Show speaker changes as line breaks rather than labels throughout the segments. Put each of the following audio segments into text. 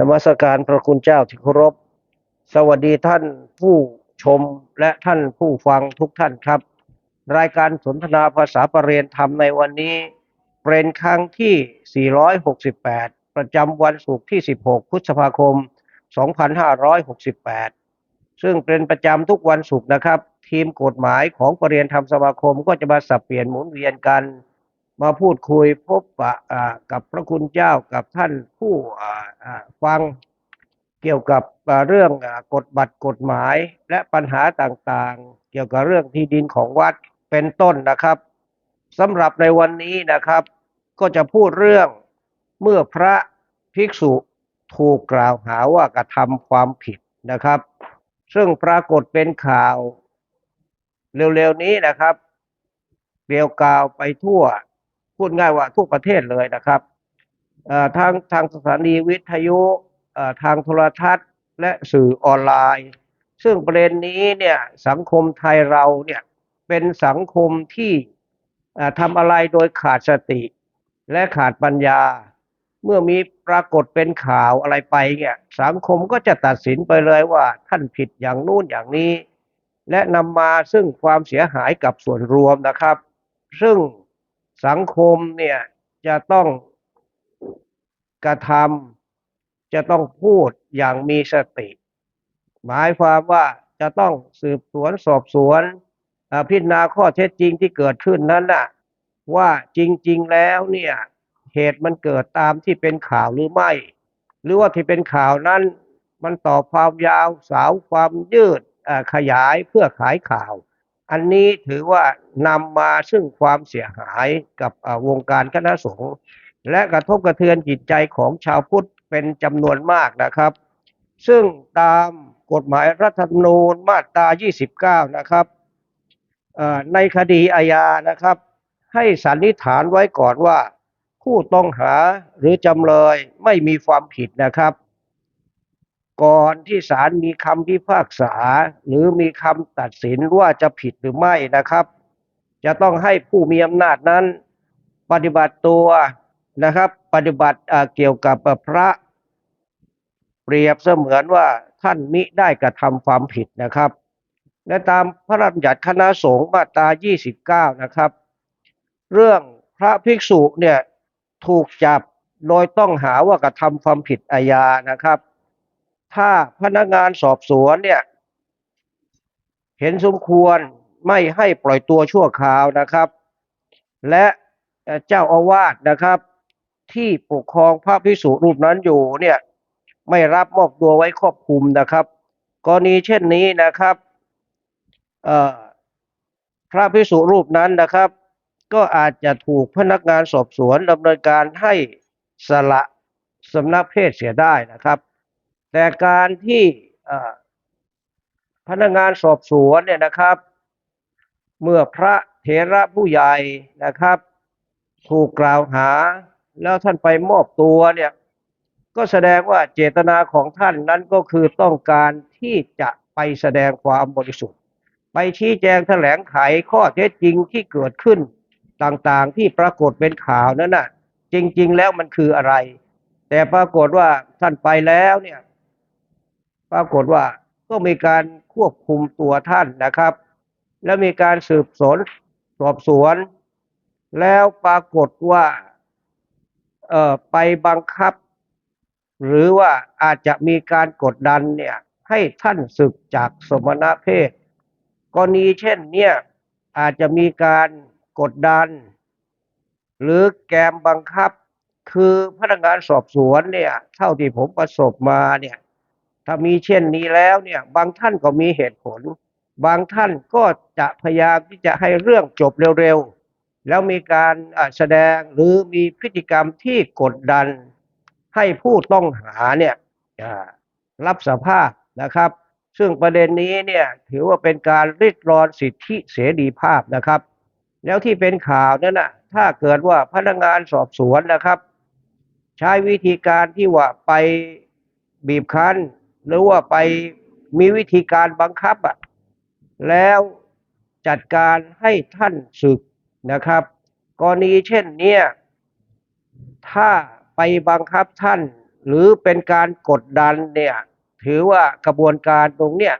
นมัสการพระคุณเจ้าที่เคารพ สวัสดีท่านผู้ชมและท่านผู้ฟังทุกท่านครับ รายการสนทนาภาษาประเรียนธรรมในวันนี้ เป็นครั้งที่ 468 ประจำวันศุกร์ที่ 16 พฤษภาคม 2568 ซึ่งเป็นประจำทุกวันศุกร์นะครับ ทีมกฎหมายของประเรียนธรรมสมาคมก็จะมาสับเปลี่ยนหมุนเวียนกัน มาพูดคุยพบปะกับพระคุณเจ้ากับท่านผู้ฟังเกี่ยวกับเรื่องกฎบัตรกฎหมายและปัญหาต่างๆ เกี่ยวกับเรื่องที่ดินของวัดเป็นต้นนะครับสำหรับในวันนี้นะครับ ก็จะพูดเรื่องเมื่อพระภิกษุถูกกล่าวหาว่ากระทำความผิดนะครับ ซึ่งปรากฏเป็นข่าวเร็วๆนี้นะครับเกลียวกาวไปทั่ว พูดง่ายว่าทั่วประเทศเลยนะครับทางทางสถานีวิทยุทางโทรทัศน์และสื่อออนไลน์ ซึ่งประเด็นนี้เนี่ยสังคมไทยเราเนี่ยเป็นสังคมที่ทำอะไรโดยขาดสติ และขาดปัญญา เมื่อมีปรากฏเป็นข่าวอะไรไปเนี่ยสังคมก็จะตัดสินไปเลยว่าท่านผิดอย่างนู้นอย่างนี้ และนำมาซึ่งความเสียหายกับส่วนรวมนะครับ ซึ่ง สังคมเนี่ยจะต้องกระทำจะต้องพูดอย่างมีสติ หมายความว่าจะต้องสืบสวนสอบสวนพิจารณาข้อเท็จจริงที่เกิดขึ้นนั้นน่ะว่าจริง ๆแล้วเนี่ยเหตุมันเกิดตามที่เป็นข่าวหรือไม่ หรือว่าที่เป็นข่าวนั้น มันต่อความยาวสาวความยืดขยายเพื่อขายข่าว อันนี้ถือว่านำมาซึ่งความเสียหายกับวงการคณะสงฆ์และกระทบกระเทือนจิตใจของชาวพุทธเป็นจำนวนมากนะครับ ซึ่งตามกฎหมายรัฐธรรมนูญมาตรา 29 นะครับในคดีอาญานะครับ ให้สันนิษฐานไว้ก่อนว่า ผู้ต้องหาหรือจำเลยไม่มีความผิดนะครับ ก่อนที่ศาลมีคำพิพากษา หรือมีคำตัดสินว่าจะผิดหรือไม่นะครับ จะต้องให้ผู้มีอำนาจนั้น ปฏิบัติตัวนะครับ ปฏิบัติเกี่ยวกับพระ เปรียบเสมือนว่าท่านมิได้กระทำความผิดนะครับ และตามพระราชบัญญัติคณะสงฆ์มาตรา 29 นะครับ เรื่องพระภิกษุเนี่ยถูกจับโดยต้องหาว่ากระทำความผิดอาญานะครับ ถ้าพนักงานสอบสวนเนี่ย เห็นสมควรไม่ให้ปล่อยตัวชั่วคราวนะครับ และเจ้าอาวาสนะครับ ที่ปกครองพระภิกษุรูปนั้นอยู่เนี่ยไม่รับมอบตัวไว้ครอบคุมนะครับกรณีเช่นนี้นะครับพระภิกษุรูปนั้นนะครับ ก็อาจจะถูกพนักงานสอบสวนดำเนินการให้สละสำนักเพศเสียได้นะครับ แต่การที่พนักงานสอบสวนเนี่ยนะครับ เมื่อพระเถระผู้ใหญ่นะครับ ถูกกล่าวหา แล้วท่านไปมอบตัวเนี่ยก็แสดงว่าเจตนาของท่านนั้นก็คือต้องการที่จะไปแสดงความบริสุทธิ์ ไปชี้แจงแถลงไขข้อเท็จจริงที่เกิดขึ้นต่างๆที่ปรากฏเป็นข่าวนั้นน่ะ จริง ๆ แล้วมันคืออะไร แต่ปรากฏว่าท่านไปแล้วเนี่ย ปรากฏว่าก็มีการควบคุมตัวท่านนะครับ แล้วมีการสืบสวนสอบสวน แล้วปรากฏว่าเอ่อไปบังคับ หรือว่าอาจจะมีการกดดันเนี่ยให้ท่านศึกจากสมณเพศกรณีเช่นเนี่ยอาจจะมีการกดดัน หรือแกมบังคับคือพนักงานสอบสวนเนี่ยเท่าที่ผมประสบมาเนี่ย ถ้ามีเช่นนี้แล้วเนี่ยบางท่านก็มีเหตุผล บางท่านก็จะพยายามที่จะให้เรื่องจบเร็วๆ แล้วมีการอ่าแสดงหรือมีพฤติกรรมที่กดดันให้ผู้ต้องหาเนี่ยอ่ารับสภาพนะครับ ซึ่งประเด็นนี้เนี่ยถือว่าเป็นการริดรอนสิทธิเสรีภาพนะครับ แล้วที่เป็นข่าวนั้นนะถ้าเกิดว่าพนักงานสอบสวนนะครับ ใช้วิธีการที่ว่าไปบีบคั้น หรือว่าไปมีวิธีการบังคับอะแล้วจัดการให้ท่านศึกนะครับ กรณีเช่นเนี้ยถ้าไปบังคับท่าน หรือเป็นการกดดันเนี่ยถือว่ากระบวนการตรงเนี้ย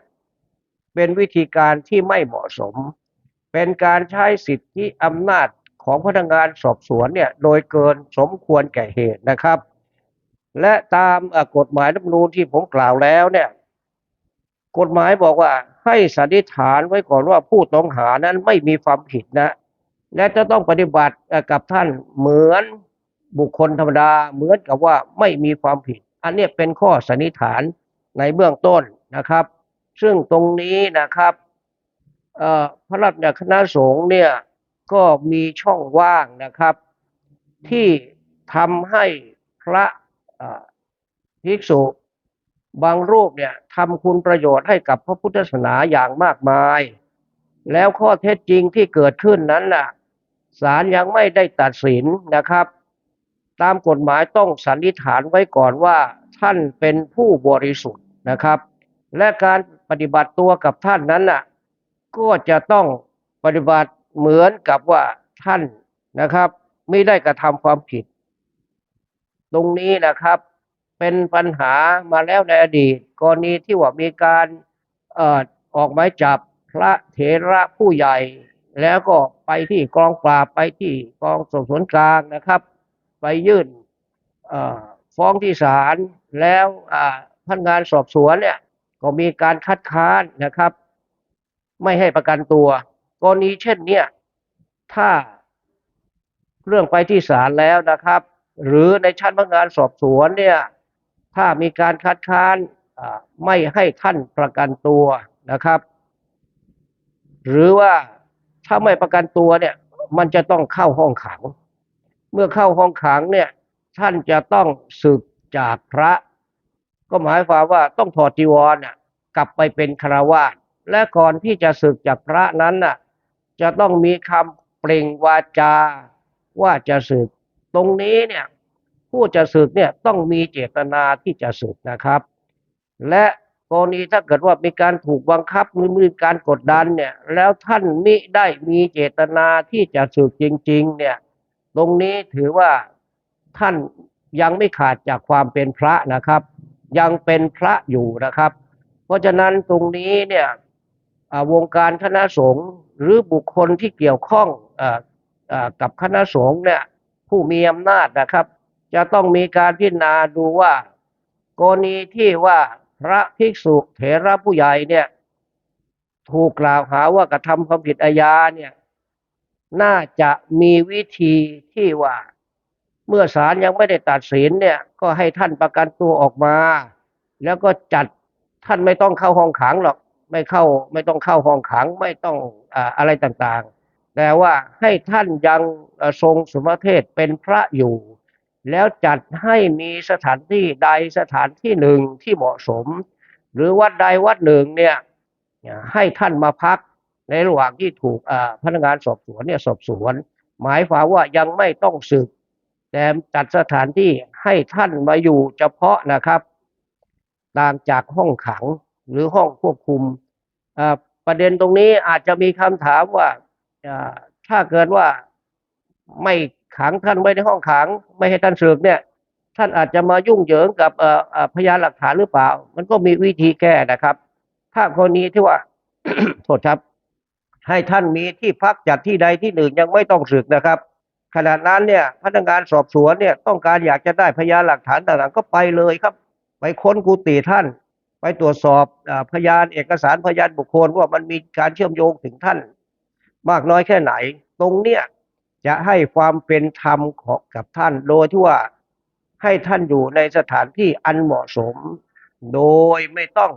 เป็นวิธีการที่ไม่เหมาะสม เป็นการใช้สิทธิอำนาจของพนักงานสอบสวนเนี่ยโดยเกินสมควรแก่เหตุนะครับ และตามกฎหมายรัฐมนูญที่ผมกล่าวแล้วเนี่ย กฎหมายบอกว่าให้สันนิษฐานไว้ก่อนว่าผู้ต้องหานั้นไม่มีความผิดนะ และจะต้องปฏิบัติกับท่านเหมือนบุคคลธรรมดาเหมือนกับว่าไม่มีความผิด อันนี้เป็นข้อสันนิษฐานในเบื้องต้นนะครับ ซึ่งตรงนี้นะครับพระราชบัติคณะสงฆ์เนี่ยก็มีช่องว่างนะครับ ที่ทำให้พระ ภิกษุบางรูปเนี่ยทำคุณประโยชน์ให้กับพระพุทธศาสนาอย่างมากมาย แล้วข้อเท็จจริงที่เกิดขึ้นนั้นน่ะศาลยังไม่ได้ตัดสินนะครับ ตามกฎหมายต้องสันนิษฐานไว้ก่อนว่าท่านเป็นผู้บริสุทธิ์นะครับ และการปฏิบัติตัวกับท่านนั้นน่ะก็จะต้องปฏิบัติเหมือนกับว่าท่านนะครับ ไม่ได้กระทำความผิด ตรงนี้นะครับ เป็นปัญหามาแล้วในอดีต กรณีที่ว่ามีการเอ่อออกหมายจับพระเถระผู้ใหญ่ แล้วก็ไปที่กองปราบไปที่กองสอบสวนกลางนะครับ ไปยื่นเอ่อฟ้องที่ศาลแล้วอ่าพนักงานสอบสวนเนี่ยก็มีการคัดค้านนะครับ ไม่ให้ประกันตัว กรณีเช่นเนี้ยถ้าเรื่องไปที่ศาลแล้วนะครับ หรือในชั้นพนักงานสอบสวนเนี่ยถ้ามีการคัดค้านไม่ให้ท่านประกันตัวนะครับ หรือว่าถ้าไม่ประกันตัวเนี่ยมันจะต้องเข้าห้องขัง เมื่อเข้าห้องขังเนี่ยท่านจะต้องศึกจากพระ ก็หมายความว่าต้องถอดจีวรน่ะกลับไปเป็นคารวาสและก่อนที่จะศึกจากพระนั้นน่ะจะต้องมีคำเปล่งวาจาว่าจะศึก ตรงนี้เนี่ยผู้จะศึกเนี่ยต้องมีเจตนาที่จะศึกนะครับ และกรณีถ้าเกิดว่ามีการถูกบังคับหรือมีการกดดันเนี่ยแล้วท่านมิได้มีเจตนาที่จะศึกจริง ๆ เนี่ยตรงนี้ถือว่าท่านยังไม่ขาดจากความเป็นพระนะครับ ยังเป็นพระอยู่นะครับ เพราะฉะนั้นตรงนี้เนี่ยวงการคณะสงฆ์หรือบุคคลที่เกี่ยวข้องออกับคณะสงฆ์เนี่ย ผู้มีอำนาจนะครับ จะต้องมีการพิจารณาดูว่า กรณีที่ว่าพระภิกษุเถระผู้ใหญ่เนี่ย ถูกกล่าวหาว่ากระทำความผิดอาญาเนี่ย น่าจะมีวิธีที่ว่า เมื่อศาลยังไม่ได้ตัดสินเนี่ย ก็ให้ท่านประกันตัวออกมา แล้วก็จัดท่านไม่ต้องเข้าห้องขังหรอก ไม่เข้าไม่ต้องเข้าห้องขังไม่ต้องออะไรต่างๆ แต่ว่าให้ท่านยังทรงสมเพศเป็นพระอยู่ แล้วจัดให้มีสถานที่ใดสถานที่หนึ่งที่เหมาะสม หรือวัดใดวัดหนึ่งเนี่ยให้ท่านมาพักในระหว่างที่ถูกพนักงานสอบสวนเนี่ยสอบสวน หมายความว่ายังไม่ต้องศึกแต่จัดสถานที่ให้ท่านมาอยู่เฉพาะนะครับ ต่างจากห้องขังหรือห้องควบคุมประเด็นตรงนี้อาจจะมีคำถามว่า ถ้าเกิดว่าไม่ขังท่านไว้ในห้องขัง ไม่ให้ท่านศึกเนี่ย ท่านอาจจะมายุ่งเหยิงกับพยานหลักฐานหรือเปล่า มันก็มีวิธีแก้นะครับ ถ้ากรณีที่ว่าโทษครับ ให้ท่านมีที่พักจัดที่ใดที่หนึ่งยังไม่ต้องศึกนะครับขณะนั้นเนี่ยพนักงานสอบสวนเนี่ยต้องการอยากจะได้พยานหลักฐานต่างๆก็ไปเลยครับ ไปค้นกุฏิท่าน ไปตรวจสอบอพยานเอกสารพยานบุคคลว่ามันมีการเชื่อมโยงถึงท่าน มากน้อยแค่ไหน ตรงเนี้ยจะให้ความเป็นธรรมของกับท่านโดยที่ว่าให้ท่านอยู่ในสถานที่อันเหมาะสม โดยไม่ต้อง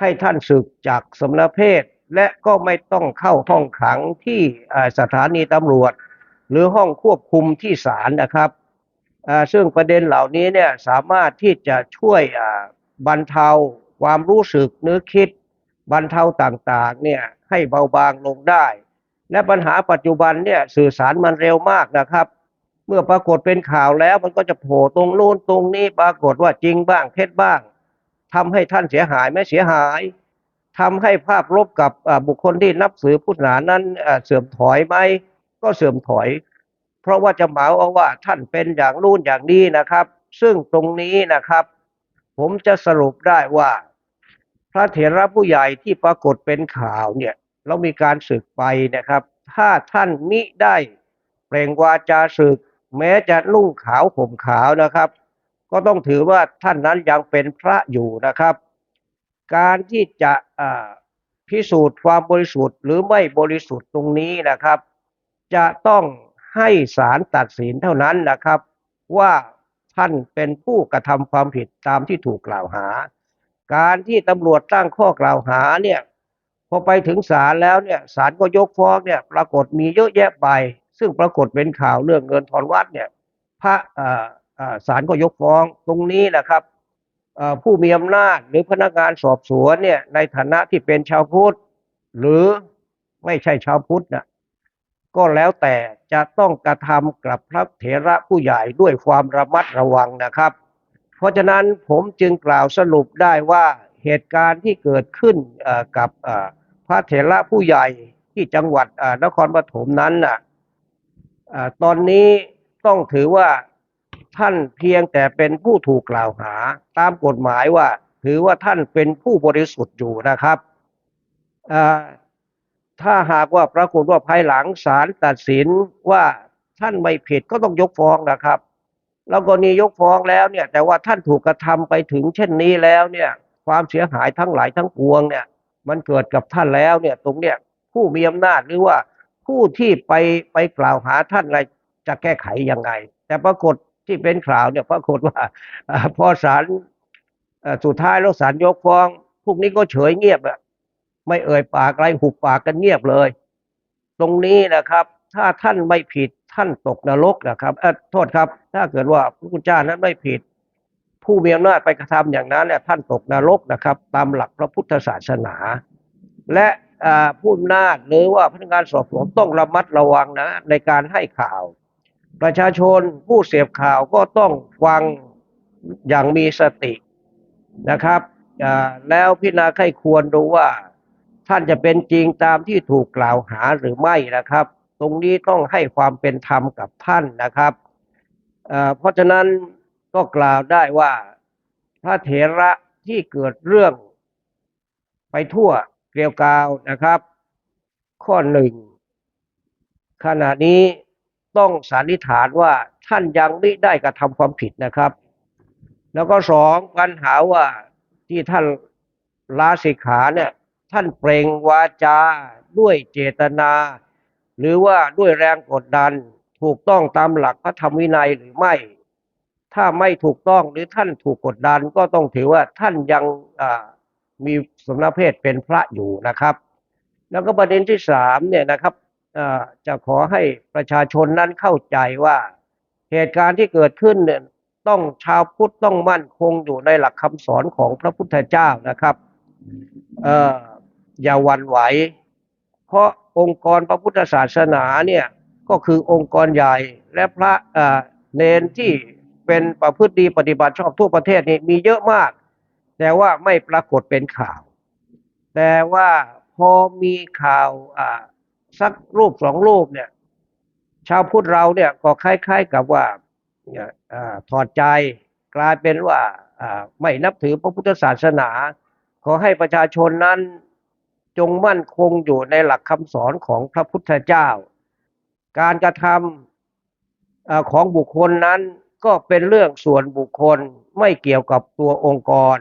ให้ท่านศึกจากสมณเพศ และก็ไม่ต้องเข้าห้องขังที่สถานีตำรวจ หรือห้องควบคุมที่ศาลนะครับซึ่งประเด็นเหล่านี้เนี่ยสามารถที่จะช่วยบรรเทาความรู้สึกนึกคิดบรรเทาต่างๆเนี่ย ให้เบาบางลงได้ และปัญหาปัจจุบันเนี่ยสื่อสารมันเร็วมากนะครับ เมื่อปรากฏเป็นข่าวแล้วมันก็จะโผล่ตรงโน้นตรงนี้ปรากฏว่าจริงบ้างเท็จบ้างทำให้ท่านเสียหายไม่เสียหายทำให้ภาพลบกับบุคคลที่นับถือพุทธศาสนานั้นเสื่อมถอยไหมก็เสื่อมถอย เพราะว่าจะเหมาเอาว่าท่านเป็นอย่างนู้นอย่างนี้นะครับ ซึ่งตรงนี้นะครับ ผมจะสรุปได้ว่าพระเถระผู้ใหญ่ที่ปรากฏเป็นข่าวเนี่ย เรามีการศึกไปนะครับ ถ้าท่านมิได้เปล่งวาจาศึก แม้จะนุ่งขาวห่มขาวนะครับ ก็ต้องถือว่าท่านนั้นยังเป็นพระอยู่นะครับ การที่จะพิสูจน์ความบริสุทธิ์หรือไม่บริสุทธิ์ตรงนี้นะครับ จะต้องให้ศาลตัดสินเท่านั้นนะครับ ว่าท่านเป็นผู้กระทำความผิดตามที่ถูกกล่าวหา การที่ตำรวจตั้งข้อกล่าวหาเนี่ย พอไปถึงศาลแล้วเนี่ยศาลก็ยกฟ้องเนี่ยปรากฏมีเยอะแยะไป ซึ่งปรากฏเป็นข่าวเรื่องเงินทอนวัดเนี่ยพระศาลก็ยกฟ้องตรงนี้นะครับผู้มีอำนาจหรือพนักงานสอบสวนเนี่ยในฐานะที่เป็นชาวพุทธหรือไม่ใช่ชาวพุทธนะก็แล้วแต่จะต้องกระทำกับพระเถระผู้ใหญ่ด้วยความระมัดระวังนะครับ เพราะฉะนั้นผมจึงกล่าวสรุปได้ว่าเหตุการณ์ที่เกิดขึ้นกับ ระเถระผู้ใหญ่ที่จังหวัดนครปฐมนั้นน่ะตอนนี้ต้องถือว่าท่านเพียงแต่เป็นผู้ถูกกล่าวหา ตามกฎหมายว่า ถือว่าท่านเป็นผู้บริสุทธิ์อยู่นะครับ ถ้าหากว่าปรากฏว่าภายหลังศาลตัดสินว่าท่านไม่ผิดก็ต้องยกฟ้องนะครับ แล้วกรณียกฟ้องแล้วเนี่ย แต่ว่าท่านถูกกระทำไปถึงเช่นนี้แล้วเนี่ย ความเสียหายทั้งหลายทั้งปวงเนี่ย มันเกิดกับท่านแล้วเนี่ยตรงเนี้ยผู้มีอำนาจหรือว่าผู้ที่ไปไปกล่าวหาท่านอะไรจะแก้ไขยังไง แต่ปรากฏที่เป็นข่าวเนี่ยปรากฏว่าอพอศาลสุดท้ายแล้วศาลยกฟ้อง พวกนี้ก็เฉยเงียบอะไม่เอ่ยปากอะไรหุบปากกันเงียบเลย ตรงนี้นะครับ ถ้าท่านไม่ผิดท่านตกนรกนะครับเออโทษครับ ถ้าเกิดว่าพระคุณเจ้านั้นไม่ผิด ผู้มีอำนาจไปกระทำอย่างนั้นเนี่ยท่านตกนรกนะครับ ตามหลักพระพุทธศาสนา และผู้อำนาจหรือว่าพนักงานสอบสวนต้องระมัดระวังนะในการให้ข่าว ประชาชนผู้เสพข่าวก็ต้องฟังอย่างมีสตินะครับแล้วพิจารณาไข้ควรดูว่าท่านจะเป็นจริงตามที่ถูกกล่าวหาหรือไม่นะครับ ตรงนี้ต้องให้ความเป็นธรรมกับท่านนะครับเพราะฉะนั้น ก็กล่าวได้ว่าพระเถระที่เกิดเรื่องไปทั่วเกลียวกาวนะครับ ข้อหนึ่งขณะนี้ต้องสันนิษฐานว่าท่านยังไม่ได้กระทำความผิดนะครับ แล้วก็สองปัญหาว่าที่ท่านลาสิกขาเนี่ยท่านเปล่งวาจาด้วยเจตนา หรือว่าด้วยแรงกดดันถูกต้องตามหลักพระธรรมวินัยหรือไม่ ถ้าไม่ถูกต้องหรือท่านถูกกดดันก็ต้องถือว่าท่านยังมีสมณเพศเป็นพระอยู่นะครับ แล้วก็ประเด็นที่สามเนี่ยนะครับจะขอให้ประชาชนนั้นเข้าใจว่าเหตุการณ์ที่เกิดขึ้นเนี่ยต้องชาวพุทธต้องมั่นคงอยู่ในหลักคำสอนของพระพุทธเจ้านะครับเออย่าหวั่นไหว เพราะองค์กรพระพุทธศาสนาเนี่ยก็คือองค์กรใหญ่และพระเอ่อเนนที่ เป็นประพฤติดีปฏิบัติชอบทั่วประเทศนี่มีเยอะมาก แต่ว่าไม่ปรากฏเป็นข่าว แต่ว่าพอมีข่าวอ่าสักรูปสองรูปเนี่ย ชาวพุทธเราเนี่ยก็คล้ายๆกับว่าอ่าถอดใจกลายเป็นว่าอ่าไม่นับถือพระพุทธศาสนา ขอให้ประชาชนนั้นจงมั่นคงอยู่ในหลักคำสอนของพระพุทธเจ้า การกระทำอ่อของบุคคลนั้น ก็เป็นเรื่องส่วนบุคคลไม่เกี่ยวกับตัวองค์กร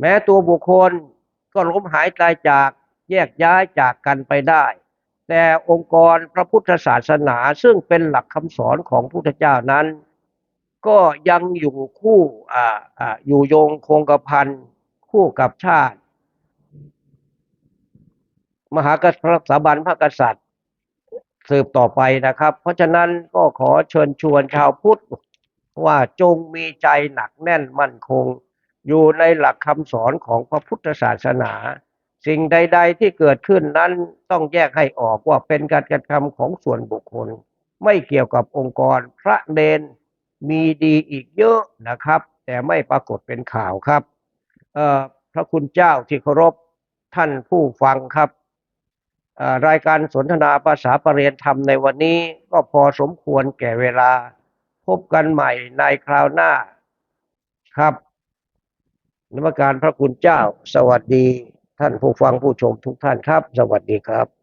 แม้ตัวบุคคลก็ล้มหายตายจากแยกย้ายจากกันไปได้ แต่องค์กรพระพุทธศาสนาซึ่งเป็นหลักคำสอนของพระพุทธเจ้านั้น ก็ยังอยู่คู่อ่าอ่าอยู่โยงคงกระพันคู่กับชาติ มหากษัตริย์สถาบันพระกษัตริย์สืบต่อไปนะครับ เพราะฉะนั้นก็ขอเชิญชวนชาวพุทธ ว่าจงมีใจหนักแน่นมั่นคง อยู่ในหลักคำสอนของพระพุทธศาสนา สิ่งใด ๆ ที่เกิดขึ้นนั้นต้องแยกให้ออกว่าเป็นการกระทำของส่วนบุคคล ไม่เกี่ยวกับองค์กรพระเนนมีดีอีกเยอะนะครับ แต่ไม่ปรากฏเป็นข่าวครับพระคุณเจ้าที่เคารพท่านผู้ฟังครับรายการสนทนาภาษาประเรียนธรรมในวันนี้ก็พอสมควรแก่เวลา พบกันใหม่ในคราวหน้าครับนมัสการพระคุณเจ้า สวัสดีท่านผู้ฟังผู้ชมทุกท่านครับ สวัสดีครับ